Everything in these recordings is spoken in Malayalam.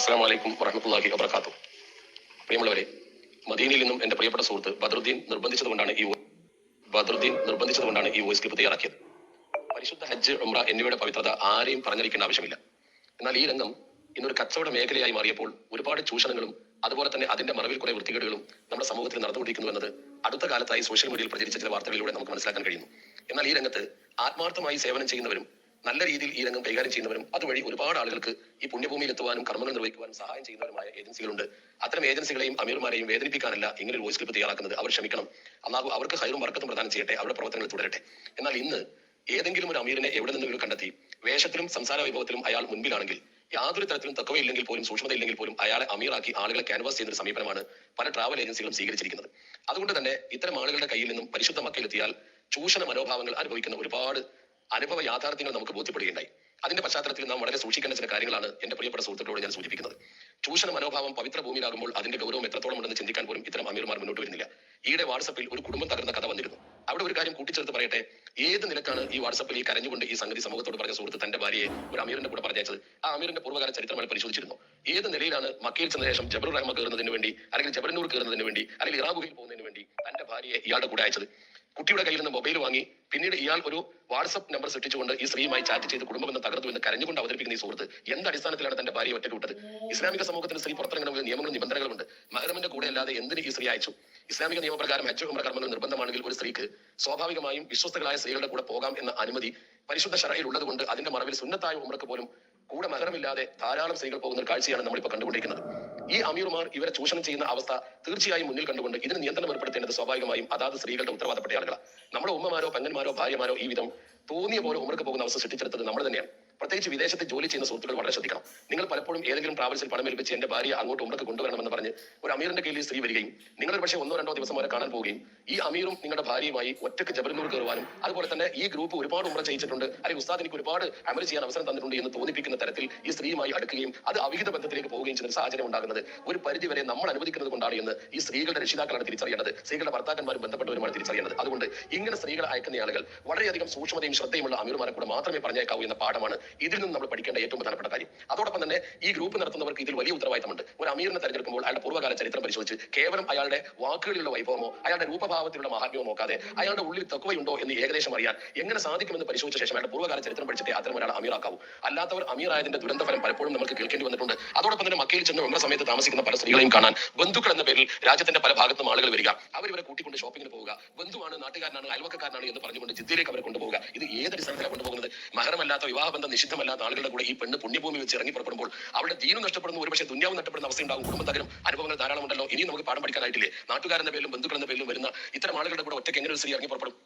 അസ്സാം വലൈക്കും വറഹമത്തല്ലാഹി വബർക്കാത്തു പ്രിയമുള്ളവരെ മദീനയിൽ നിന്നും എന്റെ പ്രിയപ്പെട്ട സുഹൃത്ത് ബദറുദ്ദീൻ നിർബന്ധിച്ചതുകൊണ്ടാണ് ഈ ബദറുദ്ദീൻ നിർബന്ധിച്ചതുകൊണ്ടാണ് ഈ വോയിസ് ക്ലിപ്പ് തയ്യാറാക്കിയത്. പരിശുദ്ധ ഹജ്ജ് ഉംറ എന്നിവയുടെ പവിത്രത ആരെയും പറഞ്ഞറിയിക്കേണ്ട ആവശ്യമില്ല. എന്നാൽ ഈ രംഗം ഇന്നൊരു കച്ചവട മേഖലയായി മാറിയപ്പോൾ ഒരുപാട് ചൂഷണങ്ങളും അതുപോലെ തന്നെ അതിന്റെ മറവിൽ കുറെ വൃത്തികേടുകളും നമ്മുടെ സമൂഹത്തിൽ നടന്നുകൊണ്ടിരിക്കുന്നു എന്നത് അടുത്ത കാലത്തായി സോഷ്യൽ മീഡിയയിൽ പ്രചരിച്ച ചില വാർത്തകളിലൂടെ നമുക്ക് മനസ്സിലാക്കാൻ കഴിയുന്നു. എന്നാൽ ഈ രംഗത്ത് ആത്മാർത്ഥമായി സേവനം ചെയ്യുന്നവരും നല്ല രീതിയിൽ ഈ രംഗം കൈകാര്യം ചെയ്യുന്നവരും അതുവഴി ഒരുപാട് ആളുകൾക്ക് ഈ പുണ്യഭൂമിയിൽ എത്തുവാനും കർമ്മങ്ങൾ നിർവഹിക്കുവാനും സഹായം ചെയ്യുന്നവരുമായ ഏജൻസികളുണ്ട്. അത്തരം ഏജൻസികളെയും അമീർമാരെയും വേദനിപ്പിക്കാനല്ല ഇങ്ങനെ ഒരു വോയിസ് ക്ലിപ്പ് തയ്യാറാക്കുന്നത്. അവർ ക്ഷമിക്കണം. അള്ളാഹു അവർക്ക് ഹൈറും വർക്കത്തും പ്രദാനം ചെയ്യട്ടെ. അവരുടെ പ്രവർത്തനങ്ങൾ തുടരട്ടെ. എന്നാൽ ഇന്ന് ഏതെങ്കിലും ഒരു അമീറിനെ എവിടെ നിന്നെങ്കിലും കണ്ടെത്തി വേഷത്തിലും സംസാര വൈഭവത്തിലും അയാൾ മുൻപിലാണെങ്കിൽ യാതൊരു തരത്തിലും തക്കവയില്ലെങ്കിൽ പോലും സൂക്ഷ്മതയില്ലെങ്കിൽ പോലും അയാളെ അമീറാക്കി ആളുകളെ ക്യാൻവാസ് ചെയ്യുന്ന ഒരു സമീപനമാണ് പല ട്രാവൽ ഏജൻസികളും സ്വീകരിച്ചിരിക്കുന്നത്. അതുകൊണ്ട് തന്നെ ഇത്തരം ആളുകളുടെ കയ്യിൽ നിന്നും പരിശുദ്ധ മക്കയിലെത്തിയാൽ ചൂഷണ മനോഭാവങ്ങൾ അനുഭവിക്കുന്ന ഒരുപാട് അനുഭവ യാഥാർത്ഥ്യങ്ങൾ നമുക്ക് ബോധ്യപ്പെടുകയുണ്ടായി. അതിന്റെ പശ്ചാത്തലത്തിൽ നാം വളരെ സൂക്ഷിക്കേണ്ട ചില കാര്യങ്ങളാണ് എന്റെ പ്രിയപ്പെട്ട സുഹൃത്തുക്കളോട് ഞാൻ സൂചിപ്പിക്കുന്നത്. ചൂഷണ മനോഭാവം പവിത്ര ഭൂമിയിലാകുമ്പോൾ അതിന്റെ ഗൗരവം എത്രത്തോളം ഉണ്ടെന്ന് ചിന്തിക്കാൻ പോലും ഇത്തരം അമീർമാർ മുന്നോട്ട് വരുന്നില്ല. ഈയിടെ വാട്സപ്പിൽ ഒരു കുടുംബം തകർന്ന കഥ വന്നിരുന്നു. അവിടെ ഒരു കാര്യം കൂട്ടിച്ചേർത്ത് പറയട്ടെ. ഏത് നിലക്കാണ് ഈ വാട്സപ്പിൽ ഈ കരഞ്ഞുകൊണ്ട് ഈ സംഗതി സമൂഹത്തോട് പറഞ്ഞ സുഹൃത്ത് തന്റെ ഭാര്യയെ ഒരു അമീറിന്റെ കൂടെ പറഞ്ഞത് ആ അമീറിന്റെ പൂർവകാല ചരിത്രങ്ങൾ പരിശോധിച്ചിരുന്നു. ഏത് നിലയിലാണ് മക്കയിൽ ചെന്ന ശേഷം ജബറുർ റഹ്മ കയറുന്നതിന് വേണ്ടി അല്ലെങ്കിൽ ജബരന്നൂർ കയറുന്നതിന് വേണ്ടി അല്ലെങ്കിൽ ഇറാഖുകയിൽ പോകുന്നതിന് വേണ്ടി തന്റെ ഭാര്യയെ ഇയാളുടെ കൂടെ അയച്ചത്? കുട്ടിയുടെ കയ്യിൽ നിന്ന് മൊബൈൽ വാങ്ങി പിന്നീട് ഇയാൾ ഒരു വാട്സ്ആപ്പ് നമ്പർ സൃഷ്ടിച്ചുകൊണ്ട് ഈ സ്ത്രീയുമായി ചാറ്റ് ചെയ്ത് കുടുംബബന്ധം തകർത്തു എന്ന് കരഞ്ഞുകൊണ്ട് അവതരിപ്പിക്കുന്ന ഈ സുഹൃത്ത് എന്ത് അടിസ്ഥാനത്തിലാണ് തന്റെ ഭാര്യയെ ഒറ്റ ഇസ്ലാമിക സമൂഹത്തിന് സ്ത്രീ പുറത്തിറങ്ങണമെങ്കിൽ നിയമങ്ങളും നിബന്ധനകളുമുണ്ട്. മഹറമിന്റെ കൂടെ അല്ലാതെ എന്തിന് ഈ സ്ത്രീ അയച്ചു? ഇസ്ലാമിക നിയമപ്രകാരം ഉംറ കർമ്മങ്ങൾ നിർബന്ധമാണെങ്കിൽ ഒരു സ്ത്രീക്ക് സ്വാഭാവികമായും വിശ്വസ്തകളായ സ്ത്രീകളുടെ കൂടെ പോകാം എന്ന അനുമതി പരിശുദ്ധ ഷറയിൽ ഉള്ളതുകൊണ്ട് അതിന്റെ മറവിൽ സുന്നത്തായ ഉമ്രക്ക് പോലും കൂടെ മഹരമില്ലാതെ ധാരാളം സ്ത്രീകൾ പോകുന്ന കാഴ്ചയാണ് നമ്മളിപ്പോൾ കണ്ടുകൊണ്ടിരിക്കുന്നത്. ഈ അമീർമാർ ഇവരെ ചൂഷണം ചെയ്യുന്ന അവസ്ഥ തീർച്ചയായും മുന്നിൽ കണ്ടുകൊണ്ട് ഇതിന് നിയന്ത്രണം ഏർപ്പെടുത്തേണ്ടത് സ്വാഭാവികമായും അതാത് സ്ത്രീകളുടെ ഉത്തരവാദപ്പെട്ട ആളുകളാണ് നമ്മുടെ ഉമ്മമാരോ പെങ്ങന്മാരോ ഭാര്യമാരോ ഈ വിധം തോന്നിയ പോലെ ഉമർക്ക് പോകുന്ന അവസ്ഥ സൃഷ്ടിച്ചെടുത്തത് നമ്മൾ തന്നെയാണ്. പ്രത്യേകിച്ച് വിദേശത്ത് ജോലി ചെയ്യുന്ന സുഹൃത്തുക്കൾ വളരെ ശ്രദ്ധിക്കണം. നിങ്ങൾ പലപ്പോഴും ഏതെങ്കിലും ട്രാവൽസിൽ പണം ഏൽപ്പിച്ച് എന്റെ ഭാര്യ അങ്ങോട്ട് ഉമ്രക്ക് കൊണ്ടുവരണമെന്ന് പറഞ്ഞ് ഒരു അമീറിന്റെ കയ്യിൽ സ്ത്രീ വരികയും നിങ്ങൾ പക്ഷേ ഒന്നോ രണ്ടോ ദിവസം വരെ കാണാൻ പോവുകയും ഈ അമീറും നിങ്ങളുടെ ഭാര്യയുമായി ഒറ്റയ്ക്ക് ജബരനൂർ കയറുവാനും അതുപോലെ തന്നെ ഈ ഗ്രൂപ്പ് ഒരുപാട് ഉമ്ര ചെയ്യിച്ചിട്ടുണ്ട് അല്ലെങ്കിൽ ഉസ്താദ് എനിക്ക് ഒരുപാട് അമൽ ചെയ്യാൻ അവസരം തന്നിട്ടുണ്ട് എന്ന് തോന്നിപ്പിക്കുന്ന തരത്തിൽ ഈ സ്ത്രീയുമായി അടുക്കുകയും അത് അവിഹിത ബന്ധത്തിലേക്ക് പോവുകയും ചെയ്യുന്ന സാഹചര്യം ഉണ്ടാകുന്നത് ഒരു പരിധി വരെ നമ്മൾ അനുവദിക്കുന്നത് കൊണ്ടാണ് എന്ന് ഈ സ്ത്രീകളുടെ രക്ഷിതാക്കളാണ് തിരിച്ചറിയേണ്ടത്. സ്ത്രീകളുടെ ഭർത്താക്കന്മാരും ബന്ധപ്പെട്ടവരുമാണ് തിരിച്ചറിയേണ്ടത്. അതുകൊണ്ട് ഇങ്ങനെ സ്ത്രീകളെ അയക്കുന്ന ആളുകൾ വളരെയധികം സൂക്ഷ്മതയും ശ്രദ്ധയുമുള്ള അമീർമാരെ കൂടെ മാത്രമേ പറഞ്ഞേക്കാവൂ എന്ന പാഠമാണ് ഇതിൽ നിന്ന് നമ്മൾ പഠിക്കേണ്ട ഏറ്റവും പ്രധാനപ്പെട്ട കാര്യം. അതോടൊപ്പം തന്നെ ഈ ഗ്രൂപ്പ് നടത്തുന്നവർക്ക് ഇതിൽ വലിയ ഉത്തരവാദിത്തമുണ്ട്. ഒരു അമീറിനെ തെരഞ്ഞെടുക്കുമ്പോൾ അയാളുടെ പൂർവകാല ചരിത്രം പരിശോധിച്ച് കേവലം അയാളുടെ വാക്കുകളിലുള്ള വൈഭവമോ അയാളുടെ രൂപഭാവത്തിലുള്ള മഹാത്മ്യമോ നോക്കാതെ അയാളുടെ ഉള്ളിൽ തക്കവയുണ്ടോ എന്ന് ഏകദേശം അറിയാൻ എങ്ങനെ സാധിക്കുമെന്ന് പരിശോധിച്ച ശേഷം അയാളുടെ പൂർവകാല ചരിത്രം പഠിച്ചിട്ട് അത്തരം ഒരാൾ അമീറാക്കാവൂ അല്ലാത്തവർ അമീറായതിന്റെ ദുരന്തഫലം പലപ്പോഴും നമുക്ക് കേൾക്കേണ്ടി വന്നിട്ടുണ്ട്. അതോടൊപ്പം തന്നെ മക്കയിൽ ചെന്ന് ഉള്ള സമയത്ത് താമസിക്കുന്ന പല സ്ത്രീകളെയും കാണാൻ ബന്ധുക്കൾ എന്ന പേരിൽ രാജ്യത്തിന്റെ പല ഭാഗത്തും ആളുകൾ വരിക. അവർ ഇവരെ കൂട്ടിക്കൊണ്ട് ഷോപ്പിംഗിന് പോവുക. ബന്ധുവാണ് നാട്ടുകാരനാണ് അയൽവക്കക്കാരനാണ് എന്ന് പറഞ്ഞുകൊണ്ട് ജിദ്ദയിലേക്ക് അവരെ കൊണ്ടുപോവുക. ഇത് ഏത് അടിസ്ഥാനത്തിലാണ് കൊണ്ടുപോകുന്നത്? മഹരമല്ലാത്ത വിവാഹബന്ധം നിഷിദ്ധമല്ലാത്ത ആളുകളുടെ കൂടെ ഈ പെണ്ണ് പുണ്യഭൂമി വെച്ച് ഇറങ്ങി പുറപ്പെടുമ്പോൾ അവരുടെ ദീനം നഷ്ടപ്പെടുന്നു ഒരുപക്ഷെ ദുന്യാവും നഷ്ടപ്പെടുന്ന അവസ്ഥ ഉണ്ടാകും കുടുംബത്തകരും അനുഭവങ്ങൾ ധാരാളം ഉണ്ടല്ലോ ഇനിയും നമുക്ക് പാഠം പഠിക്കാനായിട്ടില്ലേ? നാട്ടുകാരെന്ന പേരിലും ബന്ധുക്കളുടെ പേരിലും വരുന്ന ഇത്തരം ആളുകളുടെ കൂടെ ഒറ്റയ്ക്ക് എങ്ങനെ ഒരു സ്ത്രീ ഇറങ്ങി പുറപ്പെടും?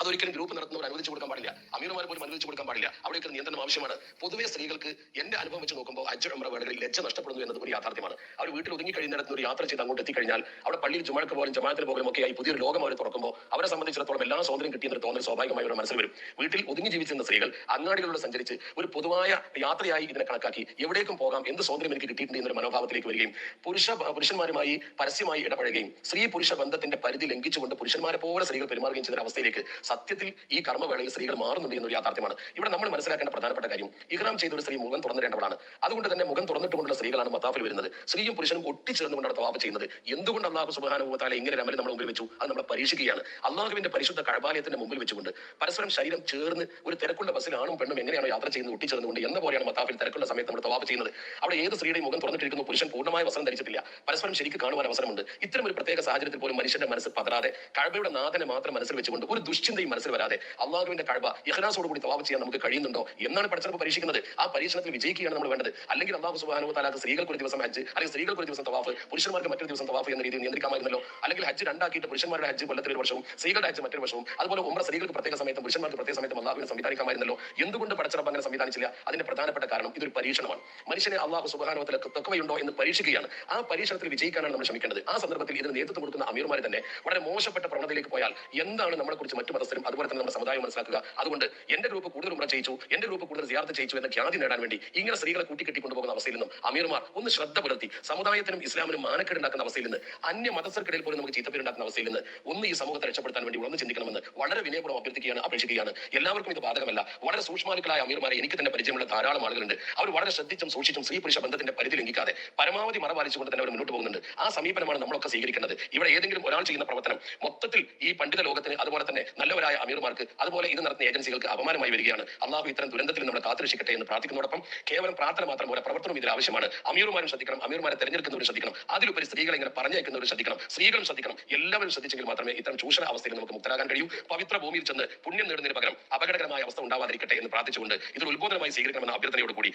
അതൊരിക്കലും ഗ്രൂപ്പ് നടത്തുന്നവർ അനുവദിച്ചു കൊടുക്കാൻ പാടില്ല. അമീർമാർ പോലും അനുവദിച്ചു കൊടുക്കാൻ പാടില്ല. അവിടെയൊക്കെ നിയന്ത്രണം ആവശ്യമാണ്. പൊതുവേ സ്ത്രീകൾക്ക് എന്റെ അനുഭവം വെച്ച് നോക്കുമ്പോൾ അജ്ജ ഉംറ വേളകളിൽ ലജ്ജ നഷ്ടപ്പെടുന്നു എന്നത് ഒരു യാഥാർത്ഥ്യമാണ്. അവർ വീട്ടിൽ ഒതുങ്ങി കഴിയുന്നിടത്ത് ഒരു യാത്ര ചെയ്ത് അങ്ങോട്ട് എത്തിക്കഴിഞ്ഞാൽ അവിടെ പള്ളിയിൽ ജുമാക്ക് പോലും ജമാഅത്തിന് പോകലും ഒക്കെ ആയി പുതിയൊരു ലോകം അവർ തുറക്കുമ്പോൾ അവരെ സംബന്ധിച്ചിടത്തോളം എല്ലാ സ്വാതന്ത്ര്യം കിട്ടിയെന്ന് തോന്നൽ സ്വാഭാവികമായി അവരുടെ മനസ്സിൽ വരും. വീട്ടിൽ ഒതുങ്ങി ജീവിച്ചിരുന്ന സ്ത്രീകൾ അങ്ങാടികളിലൂടെ സഞ്ചരിച്ച് ഒരു പൊതുവായ യാത്രയായി ഇതിനെ കണക്കാക്കി എവിടേക്കും പോകാം എന്ത് സ്വാതന്ത്ര്യം എനിക്ക് കിട്ടിയിട്ടുണ്ട് എന്നൊരു മനോഭാവത്തിലേക്ക് വരികയും പുരുഷ പുരുഷന്മാരുമായി പരസ്യമായി ഇടപഴകുകയും സ്ത്രീ പുരുഷ ബന്ധത്തിന്റെ പരിധി ലംഘിച്ചുകൊണ്ട് പുരുഷന്മാരെ പോലെ സ്ത്രീകൾ പെരുമാറുകയും ചെയ്യുന്ന അവസ്ഥയിലേക്ക് സത്യത്തിൽ ഈ കർമ്മവേളയിൽ സ്ത്രീകൾ മാറുന്നുണ്ട് എന്നൊരു യാഥാർത്ഥ്യമാണ്. ഇവിടെ നമ്മൾ മനസ്സിലാക്കേണ്ട പ്രധാനപ്പെട്ട കാര്യം ഇഹ്റാം ചെയ്ത ഒരു സ്ത്രീ മുഖം തുറന്നിടേണ്ടവളാണ്. അതുകൊണ്ട് തന്നെ മുഖം തുറന്നിട്ടുകൊണ്ടുള്ള സ്ത്രീകളാണ് മത്താഫിൽ വരുന്നത്. സ്ത്രീയും പുരുഷനും ഒട്ടിച്ചേർന്നുകൊണ്ടാണ് തവാഫ് ചെയ്യുന്നത്. എന്തുകൊണ്ട് അള്ളാഹു സുബാനുഭവത്താലെ ഇങ്ങനെ ഒരു നമ്മൾ മുമ്പിൽ വെച്ചു? അത് നമ്മളെ പരീക്ഷിക്കുകയാണ്. അള്ളാഹുവിന്റെ പരിശുദ്ധ കഴബാലയത്തിന്റെ മുമ്പിൽ വെച്ചുകൊണ്ട് പരസ്പരം ശരീരം ചേർന്ന് ഒരു തിരക്കുള്ള ബസ്സിൽ ആണും പെണ്ണും എങ്ങനെയാണോ യാത്ര ചെയ്യുന്നത് ഒട്ടിച്ചേർന്നുകൊണ്ട് എന്ന പോലെയാണ് മത്താഫിൽ തിരക്കുള്ള സമയത്ത് നമ്മൾ തവാഫ് ചെയ്യുന്നത്. അവിടെ ഏത് സ്ത്രീയുടെയും മുഖം തുറന്നിട്ടിരിക്കുന്നു പുരുഷൻ പൂർണമായ വസ്ത്രം ധരിച്ചിട്ടില്ല. പരസ്പരം ശരിക്കും കാണുവാൻ അവസരമുണ്ട്. ഇത്തരം ഒരു പ്രത്യേക സാഹചര്യത്തിൽ പോലും മനുഷ്യന്റെ മനസ്സ് പതറാതെ കഴബയുടെ നാഥനെ മാത്രം മനസ്സിൽ വെച്ചുകൊണ്ട് ഒരു ദുശ്ചിന്തയും മനസ്സിൽ വരാതെ അള്ളാഹുവിന്റെ കഴിവ ഇഹ്ലാസോട് കൂടി തവാഫ് ചെയ്യാൻ നമുക്ക് കഴിയുന്നുണ്ടോ എന്നാണ് പഠിച്ചപ്പോൾ പരീക്ഷിക്കുന്നത്. ആ പരീക്ഷണത്തിൽ വിജയിക്കുകയാണ് നമ്മൾ വേണ്ടത്. അല്ലെങ്കിൽ അള്ളാഹു സുബാനു താലാത്ത സ്ത്രീകൾക്ക് ഒരു ദിവസം ഹജ്ജ് അല്ലെങ്കിൽ സ്ത്രീകൾക്ക് ഒരു ദിവസം തവാഫ് പുരുഷന്മാർക്ക് മറ്റൊരു ദിവസം തവാഫ് എന്ന രീതിയിൽ നിയന്ത്രിക്കാമായിരുന്നല്ലോ. അല്ലെങ്കിൽ ഹജ്ജ് രണ്ടാക്കിയിട്ട് പുരുഷന്മാരുടെ ഹജ്ജ് കൊല്ലത്തിൽ ഒരു വർഷവും സ്ത്രീകളുടെ ഹജ്ജ് മറ്റൊരു വർഷവും അതുപോലെ ഉമ്ര സ്ത്രീകൾക്ക് പ്രത്യേക സമയത്തും പുരുഷന്മാർക്ക് പ്രത്യേക സമയത്തും അള്ളാഹുവിനെ സംവിധാനിക്കാമായിരുന്നല്ലോ. എന്തുകൊണ്ട് പഠിച്ചപ്പോൾ അങ്ങനെ സംവിധാനിച്ചില്ല? അതിന്റെ പ്രധാനപ്പെട്ട കാരണം ഇതൊരു പരീക്ഷണമാണ്. മനുഷ്യനെ അള്ളാഹു സുബാനുവത്തിലെ തക്കവയുണ്ടോ എന്ന് പരീക്ഷിക്കുകയാണ്. ആ പരീക്ഷണത്തിൽ വിജയിക്കാനാണ് നമ്മൾ ശ്രമിക്കേണ്ടത്. ആ സന്ദർഭത്തിൽ ഇതിന് നേതൃത്വം കൊടുക്കുന്ന അമീർമാരെ തന്നെ വളരെ മോശപ്പെട്ട പ്രവണതയിലേക്ക് പോയാൽ എന്താണ് നമ്മളെ കുറിച്ച് മറ്റു മതസ്ഥരും അതുപോലെ തന്നെ നമ്മുടെ സമുദായം മനസ്സിലാക്കുക. അതുകൊണ്ട് എന്റെ ഗ്രൂപ്പ് കൂടുതൽ ഉമ്ര ചെയ്യിച്ചു എന്റെ ഗ്രൂപ്പ് കൂടുതൽ സിയാർത്ത് ചെയ്യിച്ചു എന്ന ഖ്യാതി നേടാൻ വേണ്ടി ഇങ്ങനെ സ്ത്രീകളെ കൂട്ടിക്കെട്ടിക്കൊണ്ടുപോകുന്ന അവസ്ഥയിൽ നിന്നും അമീർമാർ ഒന്ന് ശ്രദ്ധ പുലർത്തി സമുദായത്തിനും ഇസ്ലാമിനും മാനക്കേടുണ്ടാക്കുന്ന അവസ്ഥയിൽ നിന്ന് അന്യ മതസ്ഥർക്കിടയിൽ പോലും നമുക്ക് ചീത്തപ്പേരുണ്ടാക്കുന്ന അവസ്ഥയിൽ നിന്ന് ഒന്ന് ഈ സമൂഹത്തെ രക്ഷപ്പെടുത്താൻ വേണ്ടി ഉണർന്ന് ചിന്തിക്കണമെന്ന് വളരെ വിനയപൂർവം അഭ്യർത്ഥിക്കുകയാണ് അപേക്ഷിക്കുകയാണ്. എല്ലാവർക്കും ഇത് ബാധകമല്ല. വളരെ സൂക്ഷ്മാലുക്കളായ അമീർമാരെ എനിക്ക് തന്നെ പരിചയമുള്ള ധാരാളം ആളുകളുണ്ട്. അവർ വളരെ ശ്രദ്ധിച്ചും സൂക്ഷിച്ചും സ്ത്രീ പുരുഷ ബന്ധത്തിന്റെ പരിധി ലംഘിക്കാതെ പരമാവധി മറവാലിച്ചുകൊണ്ട് തന്നെ അവർ മുന്നോട്ട് പോകുന്നുണ്ട്. ആ സമീപനമാണ് നമ്മളൊക്കെ സ്വീകരിക്കേണ്ടത് ഇവിടെ ഏതെങ്കിലും ഒരാൾ ചെയ്യുന്ന പ്രവർത്തനം മൊത്തത്തിൽ ഈ പണ്ഡിത ലോകത്തിന് അതുപോലെ തന്നെ നല്ലവരായ അമീർമാർക്ക് അതുപോലെ ഇത് നടത്തുന്ന ഏജൻസികൾക്ക് അപമാനമായി വരികയാണ്. അള്ളാഹു ഇത്തരം ദുരന്തത്തിൽ നമ്മളെ കാത്തുരക്ഷിക്കട്ടെ എന്ന് പ്രാർത്ഥിക്കുന്നതോടൊപ്പം കേവലം പ്രാർത്ഥന മാത്രം പോലെ പ്രവർത്തനം ഇതിൽ ആവശ്യമാണ്. അമീർമാരും ശ്രദ്ധിക്കണം അമീർമാരെ തെരഞ്ഞെടുക്കുന്നവരും ശ്രദ്ധിക്കണം. അതിലുപരി സ്ത്രീകളെ ഇങ്ങനെ പറഞ്ഞയക്കുന്നവരും ശ്രദ്ധിക്കണം സ്ത്രീകളും ശ്രദ്ധിക്കണം. എല്ലാവരും ശ്രദ്ധിച്ചെങ്കിൽ മാത്രമേ ഇത്തരം ചൂഷണ അവസ്ഥയിൽ നമുക്ക് മുക്തരാകാൻ കഴിയൂ. പവിത്ര ഭൂമിയിൽ ചെന്ന് പുണ്യം നേടുന്നതിന് പകരം അപകടകരമായ അവസ്ഥ ഉണ്ടാവാതിരിക്കട്ടെ എന്ന് പ്രാർത്ഥിച്ചുകൊണ്ട് ഇതൊരു ഉത്ബോധനമായി സ്വീകരിക്കണമെന്ന അഭ്യർത്ഥനയോട് കൂടി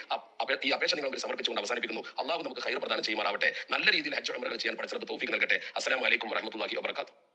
ഈ അപേക്ഷ നിങ്ങൾ സമർപ്പിച്ചുകൊണ്ട് അവസാനിപ്പിക്കുന്നു. അള്ളാഹു നമുക്ക് ഹൈർ പ്രദാനം ചെയ്യുമാറാവട്ടെ. നല്ല രീതിയിൽ ഹജ്ജ് ഉംറകൾ ചെയ്യാൻ പഠിച്ചത് തോഫിക്ക് നൽകട്ടെ. അസ്സലാമു അലൈക്കും വറഹ്മത്തുള്ളാഹി വബറകാതുഹു.